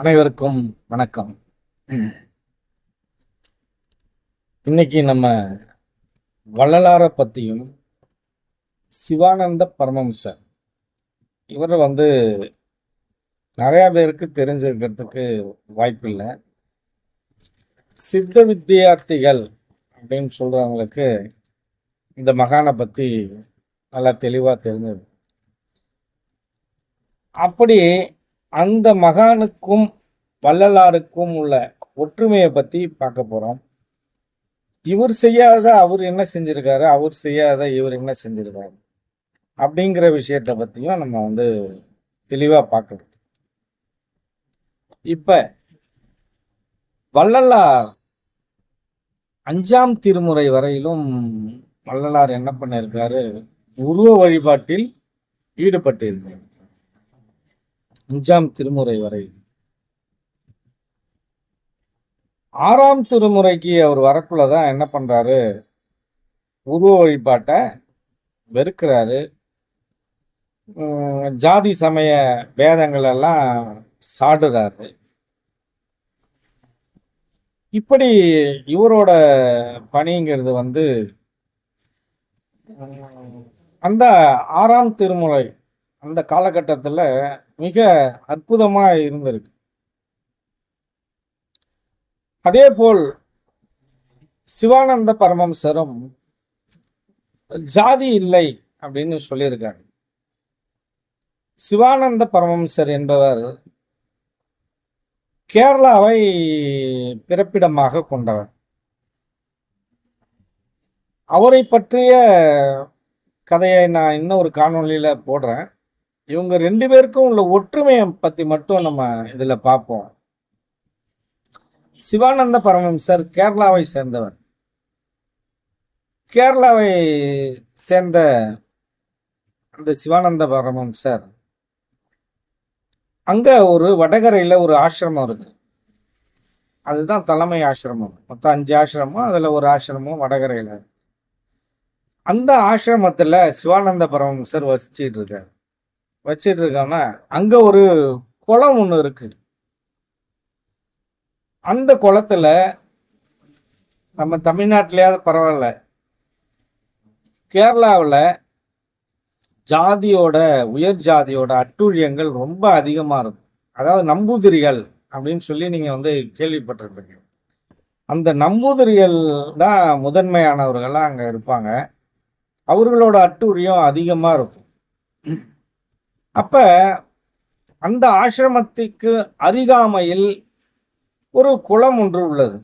அனைவருக்கும் வணக்கம். இன்னைக்கு நம்ம வள்ளலாரை பற்றியும் சிவானந்த பரமஹம்சர். இவர் வந்து நிறையா பேருக்கு தெரிஞ்சிருக்கிறதுக்கு வாய்ப்பில்லை. சித்த வித்தியார்த்திகள் அப்படின்னு சொல்கிறவங்களுக்கு இந்த மகானை பற்றி நல்லா தெளிவாக தெரிஞ்சது. அப்படி அந்த மகானுக்கும் வள்ளலாருக்கும் உள்ள ஒற்றுமையை பற்றி பார்க்க போகிறோம் இவர் செய்யாத அவர் என்ன செஞ்சிருக்காரு அவர் செய்யாத இவர் என்ன செஞ்சிருக்காரு அப்படிங்கிற விஷயத்தை பற்றியும் நம்ம வந்து தெளிவாக பார்க்கணும் இப்போ வள்ளலார் அஞ்சாம் திருமுறை வரையிலும் வள்ளலார் என்ன பண்ணியிருக்காரு உருவ வழிபாட்டில் ஈடுபட்டிருக்கிறார். அஞ்சாம் திருமுறை வரையிலும் ஆறாம் திருமுறைக்கு அவர் வரக்குள்ளதான் என்ன பண்ணுறாரு உருவ வழிபாட்டை வெறுக்கிறாரு. ஜாதி சமய வேதங்களெல்லாம் சாடுறாரு. இப்படி இவரோட பணிங்கிறது வந்து அந்த ஆறாம் திருமுறை அந்த காலகட்டத்தில் மிக அற்புதமாக இருந்திருக்கு. அதே போல் சிவானந்த பரமம்சரும் ஜாதி இல்லை அப்படின்னு சொல்லியிருக்காரு. சிவானந்த பரமம்சர் என்பவர் கேரளாவை பிறப்பிடமாக கொண்டவர். அவரை பற்றிய கதையை நான் இன்னொரு காணொலியில் போடுறேன். இவங்க ரெண்டு பேருக்கும் உள்ள ஒற்றுமையை பற்றி மட்டும் நம்ம இதில் பார்ப்போம். சிவானந்த பரமம்சர் கேரளாவை சேர்ந்தவர். கேரளாவை சேர்ந்த அந்த சிவானந்த பரமம்சர் அங்க ஒரு வடகரையில ஒரு ஆசிரமம் இருக்கு. அதுதான் தலைமை ஆசிரமம். மொத்தம் அஞ்சு ஆசிரமம் அதுல ஒரு ஆசிரமம் வடகரையில அந்த ஆசிரமத்துல சிவானந்த பரமம்சர் வசிச்சிட்டு இருக்காரு. வச்சிட்டு இருக்காங்கன்னா அங்க ஒரு குளம் ஒன்று இருக்கு. அந்த குளத்துல நம்ம தமிழ்நாட்டிலேயாவது பரவாயில்ல. கேரளாவில் ஜாதியோட உயர் ஜாதியோட அட்டூழியங்கள் ரொம்ப அதிகமாக இருக்கும். அதாவது நம்பூதிரிகள் அப்படின்னு சொல்லி நீங்கள் வந்து கேள்விப்பட்டிருப்பீங்க. அந்த நம்பூதிரிகள் தான் முதன்மையானவர்களாக அங்கே இருப்பாங்க. அவர்களோட அட்டூழியம் அதிகமாக இருக்கும். அப்போ அந்த ஆசிரமத்துக்கு அருகாமையில் ஒரு குளம் ஒன்று உள்ளது.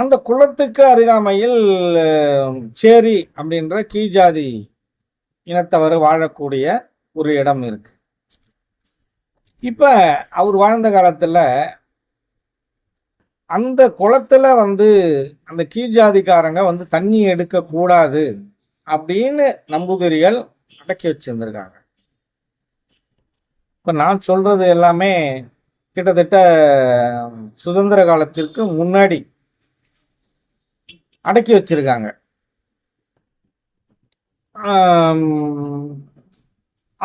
அந்த குளத்துக்கு அருகாமையில் சேரி அப்படின்ற கீழ்ஜாதி இனத்தவர் வாழக்கூடிய ஒரு இடம் இருக்கு. இப்போ அவர் வாழ்ந்த காலத்தில் அந்த குளத்தில் வந்து அந்த கீழ்ஜாதிக்காரங்க வந்து தண்ணி எடுக்கக்கூடாது அப்படின்னு நம்பூதிரிகள் அடக்கி வச்சிருந்திருக்காங்க. இப்போ நான் சொல்றது எல்லாமே கிட்டத்தட்ட சுதந்திர காலத்திற்கு முன்னாடி அடக்கி வச்சிருக்காங்க.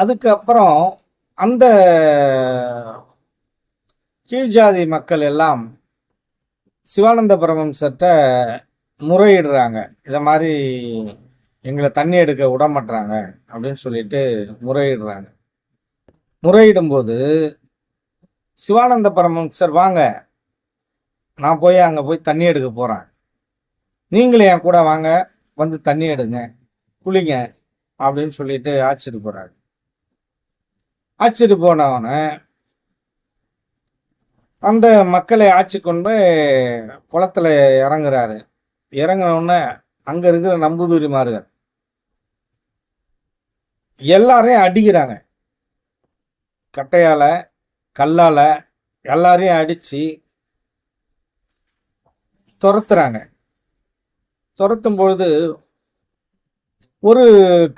அதுக்கப்புறம் அந்த கீழ்ஜாதி மக்கள் எல்லாம் சிவானந்த பரமம்சர்ட்ட முறையிடுறாங்க. இதை மாதிரி எங்களை தண்ணி எடுக்க விட மாட்றாங்க அப்படின்னு சொல்லிட்டு முறையிடுறாங்க. முறையிடும்போது சிவானந்த பரமம்சர் வாங்க நான் போய் அங்கே போய் தண்ணி எடுக்க போகிறேன் நீங்களும் என் கூட வாங்க வந்து தண்ணி எடுங்க குளிங்க அப்படின்னு சொல்லிட்டு ஆச்சிட்டு போகிறாரு ஆச்சிட்டு போனவன அந்த மக்களை ஆட்சி கொண்டு குளத்துல இறங்குறாரு. இறங்கினவுடனே அங்கே இருக்கிற நம்பூதிரிமார்கள் எல்லாரையும் அடிக்கிறாங்க. கட்டையால் கல்லால் எல்லாரையும் அடித்து துரத்துறாங்க. துரத்தும் பொழுது ஒரு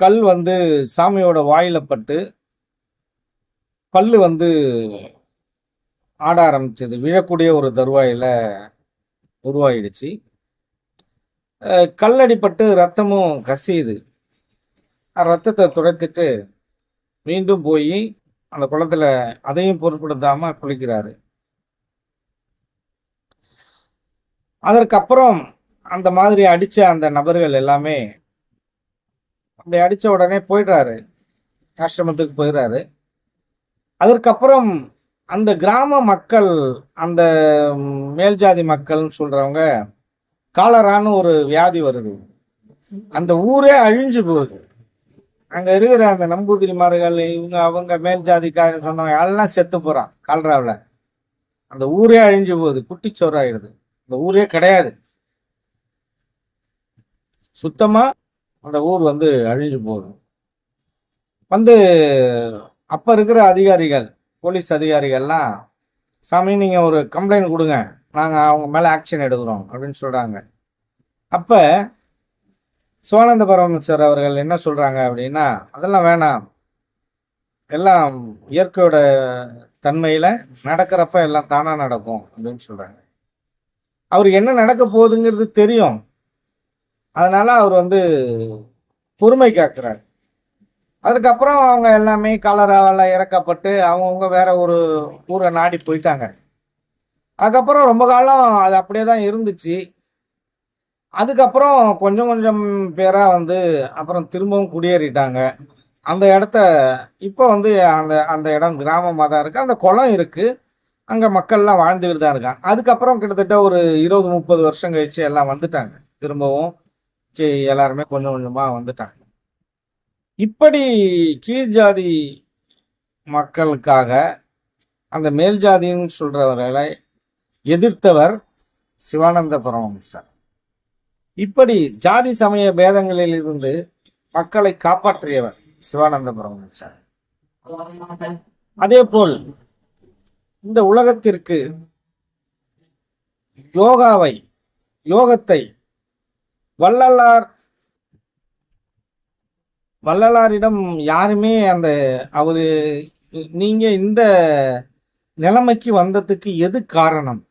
கல் வந்து சாமியோட வாயில பட்டு பல்லு வந்து ஆட ஆரம்பிச்சது. விழக்கூடிய ஒரு தருவாயில் உருவாயிடுச்சு. கல்லடிப்பட்டு ரத்தமும் கசியுது. ரத்தத்தை துடைத்துட்டு மீண்டும் போய் அந்த குளத்துல அதையும் பொருட்படுத்தாம குளிக்கிறாரு. அதற்கப்புறம் அந்த மாதிரி அடிச்ச அந்த நபர்கள் எல்லாமே அப்படி அடிச்ச உடனே போயிடுறாரு. ஆசிரமத்துக்கு போயிடுறாரு. அதற்கப்புறம் அந்த கிராம மக்கள் அந்த மேல்ஜாதி மேல் ஜாதி மக்கள்னு சொல்றவங்க காலரான்னு ஒரு வியாதி வருது. அந்த ஊரே அழிஞ்சு போகுது. அங்க இருக்கிற அந்த நம்பூதிரிமார்கள் இவங்க அவங்க மேல் ஜாதிக்காரங்க சொன்னவங்க எல்லாம் செத்து போறான் கால்ராவில் அந்த ஊரே அழிஞ்சு போகுது குட்டிச்சோறாயிடுது அந்த ஊரே கிடையாது. சுத்தமா அந்த ஊர் வந்து அழிஞ்சு போகுது. வந்து அப்ப இருக்கிற அதிகாரிகள் போலீஸ் அதிகாரிகள்லாம் சாமி நீங்க ஒரு கம்ப்ளைண்ட் கொடுங்க. நாங்க அவங்க மேல ஆக்ஷன் எடுக்கிறோம் அப்படின்னு சொல்றாங்க. அப்ப சிவானந்த பரமேஸ்வர் அவர்கள் என்ன சொல்றாங்க அப்படின்னா அதெல்லாம் வேணாம். எல்லாம் இயற்கையோட தன்மையில நடக்கிறப்ப எல்லாம் தானா நடக்கும் அப்படின்னு சொல்றாங்க. அவருக்கு என்ன நடக்க போகுதுங்கிறது தெரியும். அதனால அவர் வந்து பொறுமை காக்குறார். அதுக்கப்புறம் அவங்க எல்லாமே கலரால இறக்கப்பட்டு அவங்கவுங்க வேற ஒரு ஊரை நாடி போயிட்டாங்க. அதுக்கப்புறம் ரொம்ப காலம் அது அப்படியே தான் இருந்துச்சு. அதுக்கப்புறம் கொஞ்சம் கொஞ்சம் பேராக வந்து அப்புறம் திரும்பவும் குடியேறிட்டாங்க. அந்த இடத்த இப்போ வந்து அந்த அந்த இடம் கிராமமாக தான் இருக்குது அந்த குளம் இருக்குது அங்கே மக்கள்லாம் வாழ்ந்துக்கிட்டு தான் இருக்காங்க. அதுக்கப்புறம் கிட்டத்தட்ட ஒரு இருபது முப்பது வருஷம் கழிச்சு எல்லாம் வந்துட்டாங்க. திரும்பவும் எல்லாருமே கொஞ்சம் கொஞ்சமாக வந்துட்டாங்க. இப்படி கீழ் ஜாதி மக்களுக்காக அந்த மேல் ஜாதின்னு சொல்கிறவர்களை எதிர்த்தவர் சிவானந்த பரமஹம்சர் இப்படி ஜாதி சமய பேதங்களில் இருந்து மக்களை காப்பாற்றியவர் சிவானந்த சார். அதே போல் இந்த உலகத்திற்கு யோகாவை யோகத்தை வள்ளலார் வள்ளலாரிடம் யாருமே அந்த அவரு நீங்க இந்த நிலைமைக்கு வந்ததுக்கு எது காரணம்?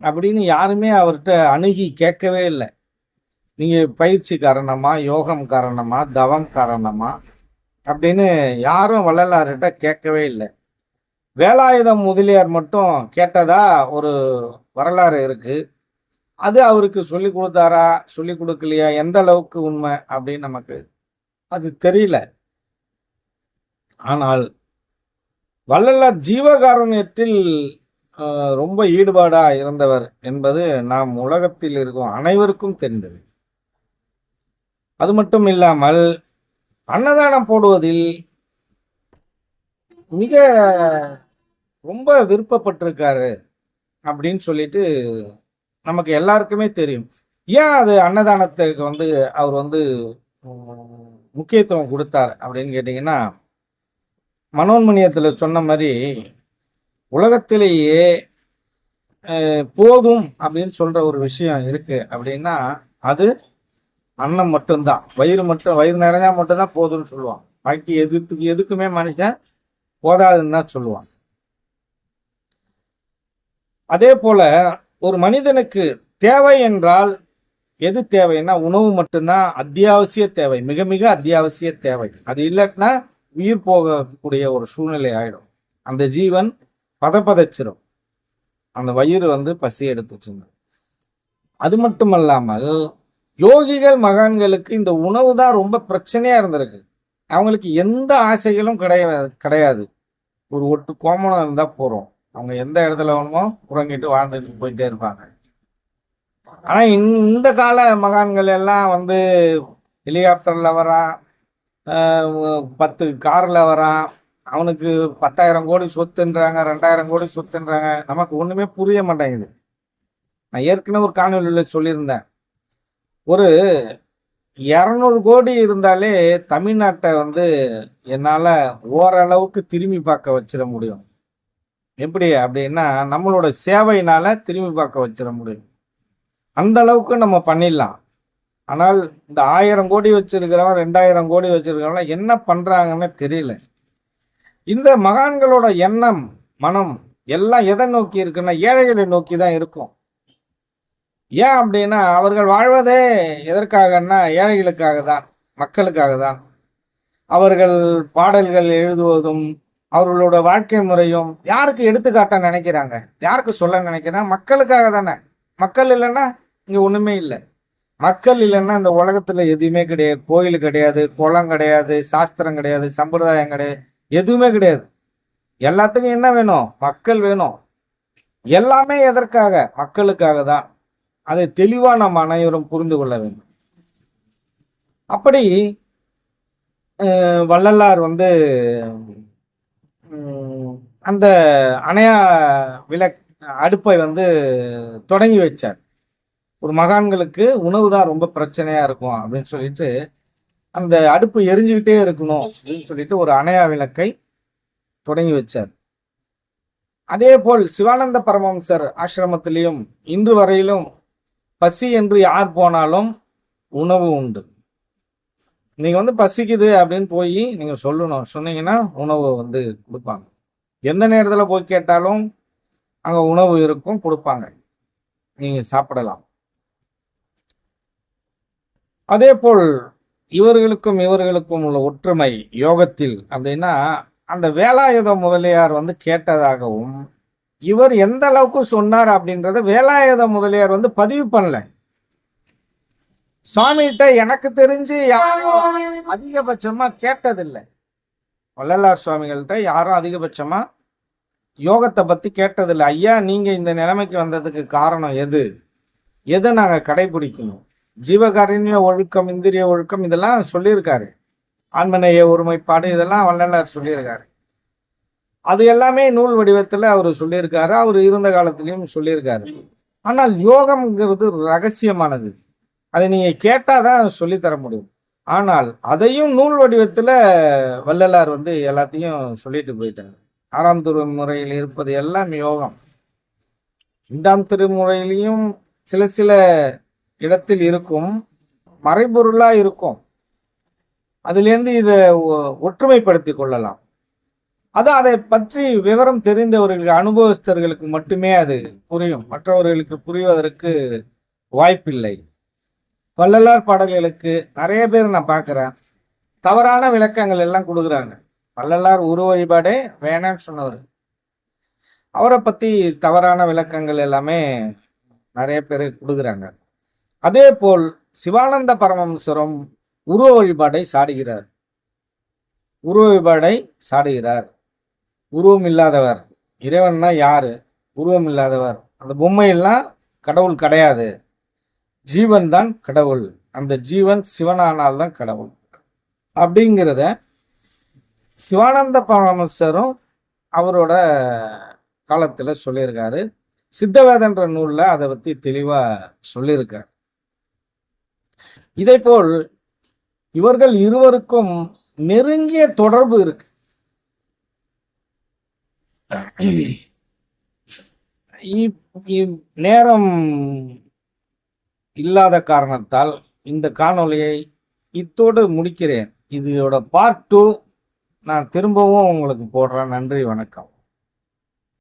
அப்படின்னு யாருமே அவர்கிட்ட அணுகி கேட்கவே இல்லை. நீங்கள் பயிற்சி காரணமா யோகம் காரணமா தவம் காரணமா அப்படின்னு யாரும் வள்ளலார்கிட்ட கேட்கவே இல்லை. வேலாயுதம் முதலியார் மட்டும் கேட்டதா ஒரு வரலாறு இருக்குது அது அவருக்கு சொல்லி கொடுத்தாரா சொல்லி கொடுக்கலையா எந்த அளவுக்கு உண்மை அப்படின்னு நமக்கு அது தெரியல. ஆனால் வள்ளலார் ஜீவகாருண்யத்தில் ரொம்ப ஈடுபாடா இருந்தவர் என்பது நாம் உலகத்தில் இருக்கும் அனைவருக்கும் தெரிந்தது. அது மட்டும் இல்லாமல் அன்னதானம் போடுவதில் மிக ரொம்ப விருப்பப்பட்டிருக்காரு அப்படின்னு சொல்லிட்டு நமக்கு எல்லாருக்குமே தெரியும். ஏன் அது அன்னதானத்துக்கு வந்து அவர் வந்து முக்கியத்துவம் கொடுத்தார் அப்படின்னு கேட்டிங்கன்னா மனோன்மணியத்தில் சொன்ன மாதிரி உலகத்திலேயே அஹ், போதும் அப்படின்னு சொல்ற ஒரு விஷயம் இருக்கு அப்படின்னா அது அன்னம் மட்டும்தான். வயிறு மட்டும் வயிறு நிறைஞ்சா மட்டும்தான் போதும்னு சொல்லுவான் பாக்கி எதுக்கு எதுக்குமே மனுஷன் போதாதுன்னு தான் சொல்லுவான் அதே போல ஒரு மனிதனுக்கு தேவை என்றால் எது தேவைன்னா உணவு மட்டும்தான் அத்தியாவசிய தேவை. மிக மிக அத்தியாவசிய தேவை. அது இல்லைன்னா உயிர் போகக்கூடிய ஒரு சூழ்நிலை ஆயிடும். அந்த ஜீவன் பதப்பதைச்சிரும். அந்த வயிறு வந்து பசி எடுத்துச்சுங்க. அது மட்டுமல்லாமல் யோகிகள் மகான்களுக்கு இந்த உணவு தான் ரொம்ப பிரச்சனையாக இருந்திருக்கு. அவங்களுக்கு எந்த ஆசைகளும் கிடையாது கிடையாது. ஒரு ஒட்டு கோமணம் இருந்தால் போகிறோம் அவங்க எந்த இடத்துல வேணுமோ உறங்கிட்டு வாழ்ந்துட்டு போயிட்டே இருப்பாங்க. ஆனால் இந்த இந்த கால மகான்கள் எல்லாம் வந்து ஹெலிகாப்டரில் வரான் பத்து காரில் வரான். அவனுக்கு பத்தாயிரம் கோடி சொத்துன்றாங்க ரெண்டாயிரம் கோடி சொத்துன்றாங்க. நமக்கு ஒன்றுமே புரிய மாட்டேங்குது. நான் ஏற்கனவே ஒரு காணொலியில் சொல்லியிருந்தேன். ஒரு இரநூறு கோடி இருந்தாலே தமிழ்நாட்டை வந்து என்னால் ஓரளவுக்கு திரும்பி பார்க்க வச்சிட முடியும். எப்படி அப்படின்னா நம்மளோட சேவையினால் திரும்பி பார்க்க வச்சிட முடியும். அந்த அளவுக்கு நம்ம பண்ணிடலாம். ஆனால் இந்த ஆயிரம் கோடி வச்சிருக்கிறவன் ரெண்டாயிரம் கோடி வச்சிருக்கிறவன் என்ன பண்ணுறாங்கன்னு தெரியல. இந்த மகான்களோட எண்ணம் மனம் எல்லாம் எதை நோக்கி இருக்குன்னா ஏழைகளை நோக்கி தான் இருக்கும். ஏன் அப்படின்னா அவர்கள் வாழ்வதே எதற்காகன்னா ஏழைகளுக்காக தான் மக்களுக்காக தான். அவர்கள் பாடல்கள் எழுதுவதும் அவர்களோட வாழ்க்கை முறையும் யாருக்கு எடுத்துக்காட்ட நினைக்கிறாங்க? யாருக்கு சொல்ல நினைக்கிறாங்க மக்களுக்காக தானே. மக்கள் இல்லைன்னா இங்கே ஒன்றுமே இல்லை. மக்கள் இல்லைன்னா இந்த உலகத்தில் எதுவுமே கிடையாது. கோயில் கிடையாது குளம் கிடையாது சாஸ்திரம் கிடையாது சம்பிரதாயம் கிடையாது. எதுவுமே கிடையாது. எல்லாத்துக்கும் என்ன வேணும்? மக்கள் வேணும். எல்லாமே எதற்காக? மக்களுக்காக தான். அதை தெளிவாக நம்ம அனைவரும் புரிந்து கொள்ள வேண்டும். அப்படி வள்ளலார் வந்து அந்த அணையா விளக் அடுப்பை வந்து தொடங்கி வச்சார். ஒரு மகான்களுக்கு உணவு தான் ரொம்ப பிரச்சனையா இருக்கும் அப்படின்னு சொல்லிட்டு அந்த அடுப்பு எரிஞ்சுக்கிட்டே இருக்கணும் அப்படின்னு சொல்லிட்டு ஒரு அணையா விளக்கை தொடங்கி வச்சார். அதே போல் சிவானந்த பரமஹம்சர் ஆசிரமத்திலையும் இன்று வரையிலும் பசி என்று யார் போனாலும் உணவு உண்டு. நீங்க வந்து பசிக்குது அப்படின்னு போய் நீங்க சொல்லணும். சொன்னீங்கன்னா உணவு வந்து கொடுப்பாங்க. எந்த நேரத்தில் போய் கேட்டாலும் அங்கே உணவு இருக்கும் கொடுப்பாங்க. நீங்க சாப்பிடலாம். அதே போல் இவர்களுக்கும் இவர்களுக்கும் உள்ள ஒற்றுமை யோகத்தில் அப்படின்னா அந்த வேலாயுத முதலியார் வந்து கேட்டதாகவும் இவர் எந்த அளவுக்கு சொன்னார் அப்படின்றத வேலாயுத முதலியார் வந்து பதிவு பண்ணல. சுவாமிகிட்ட எனக்கு தெரிஞ்சு யாரும் அதிகபட்சமா கேட்டதில்லை. வள்ளலார் சுவாமிகள்கிட்ட யாரும் அதிகபட்சமா யோகத்தை பத்தி கேட்டதில்லை. ஐயா நீங்க இந்த நிலைமைக்கு வந்ததுக்கு காரணம் எது? எதை நாங்க கடைபிடிக்கணும்? ஜீவகாரண்ய ஒழுக்கம் இந்திரிய ஒழுக்கம் இதெல்லாம் சொல்லியிருக்காரு. ஆன்மநேய ஒருமைப்பாடு இதெல்லாம் வள்ளலார் சொல்லியிருக்காரு. அது எல்லாமே நூல் வடிவத்தில் அவர் சொல்லியிருக்காரு அவர் இருந்த காலத்திலையும் சொல்லியிருக்காரு. ஆனால் யோகம்ங்கிறது ரகசியமானது. அதை நீங்கள் கேட்டாதான் சொல்லித் தர முடியும். ஆனால் அதையும் நூல் வடிவத்தில் வள்ளலார் வந்து எல்லாத்தையும் சொல்லிட்டு போயிட்டார். ஆறாம் திருமுறையில் இருப்பது எல்லாம் யோகம். ஐந்தாம் திருமுறையிலையும் சில சில இடத்தில் இருக்கும் மறைபொருளா இருக்கும். அதுலேருந்து இதை ஒ- ஒற்றுமைப்படுத்திக் கொள்ளலாம். அது அதை பற்றி விவரம் தெரிந்தவர்களுக்கு அனுபவஸ்தர்களுக்கு மட்டுமே அது புரியும். மற்றவர்களுக்கு புரிவதற்கு வாய்ப்பில்லை. வள்ளலார் பாடல்களுக்கு நிறைய பேர் நான் பார்க்குறேன். தவறான விளக்கங்கள் எல்லாம் கொடுக்குறாங்க. வள்ளலார் உரு வழிபாடே வேணான்னு சொன்னவர். அவரை பற்றி தவறான விளக்கங்கள் எல்லாமே நிறைய பேர் கொடுக்குறாங்க. அதே போல் சிவானந்த பரமஹம்சரும் உருவ வழிபாடை சாடுகிறார். உருவ வழிபாடை சாடுகிறார். உருவம் இல்லாதவர். இறைவன்னா யாரு? உருவம் இல்லாதவர். அந்த பொம்மையெல்லாம் கடவுள் கிடையாது. ஜீவன் தான் கடவுள். அந்த ஜீவன் சிவனானால் தான் கடவுள். அப்படிங்கிறத சிவானந்த பரமசரும் அவரோட காலத்தில் சொல்லியிருக்காரு. சித்தவேதன்ற நூலில் அதை பற்றி தெளிவாக சொல்லியிருக்காரு. இதே போல் இவர்கள் இருவருக்கும் நெருங்கிய தொடர்பு இருக்கு. இப்- நேரம் இல்லாத காரணத்தால் இந்த காணொலியை இத்தோடு முடிக்கிறேன். இதோட பார்ட் டூ நான் திரும்பவும் உங்களுக்கு போடுறேன். நன்றி வணக்கம்.